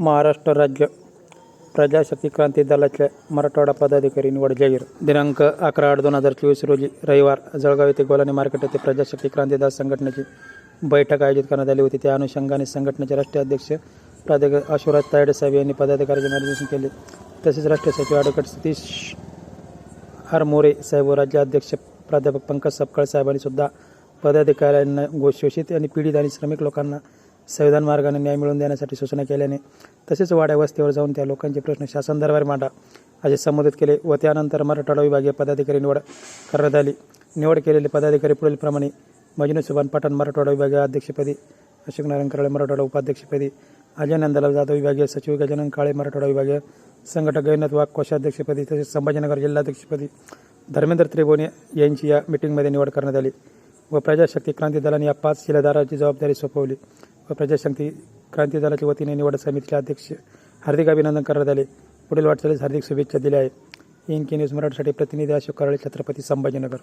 महाराष्ट्र राज्य प्रजाशक्ती क्रांती दलाच्या मराठवाडा पदाधिकारी निवड जाहीर. दिनांक अकरा आठ दोन हजार चोवीस रोजी रविवार जळगाव येथे गोलानी मार्केट येथे प्रजाशक्ती क्रांती दल संघटनेची बैठक आयोजित करण्यात आली होती. त्या अनुषंगाने संघटनेचे राष्ट्रीय अध्यक्ष प्राध्यापक अशोराज तायडे साहेब यांनी पदाधिकाऱ्यांचे मार्गदर्शन केले. तसेच राष्ट्रीय सचिव ॲडव्होकेट सतीश आर मोरे साहेब व राज्य अध्यक्ष प्राध्यापक पंकज सपकाळ साहेबांनी सुद्धा पदाधिकाऱ्यांना घोषित आणि पीडित आणि श्रमिक लोकांना संविधान मार्गाने न्याय मिळवून देण्यासाठी सूचना केल्याने तसेच वाड्या वस्तीवर जाऊन त्या लोकांचे प्रश्न शासन दरबार मांडा असे संबोधित केले व त्यानंतर मराठवाडा विभागीय पदाधिकारी निवड करण्यात आली. निवड केलेले पदाधिकारी पुढीलप्रमाणे मजनू सुभान पठाण मराठवाडा विभागीय अध्यक्षपदी अशोक नारायण कराळे मराठवाडा उपाध्यक्षपदी अजय नंदलाल जाधव विभागीय सचिव गजानन काळे मराठवाडा विभागीय संघटक गैनाथ वाघ कोषाध्यक्षपदी तसेच संभाजीनगर जिल्हाध्यक्षपदी धर्मेंद्र त्रिभुवने यांची या मिटिंगमध्ये निवड करण्यात आली व प्रजाशक्ती क्रांती दलाने या पाच शिलेदाराची जबाबदारी सोपवली. व प्रजाशक्ती क्रांती दलाच्या वतीने निवड समितीचे अध्यक्ष हार्दिक अभिनंदन करण्यात आले. पुढील वाटचालीस हार्दिक शुभेच्छा दिल्या आहे एन के न्यूज मराठीसाठी प्रतिनिधी अशोक कराळे छत्रपती संभाजीनगर.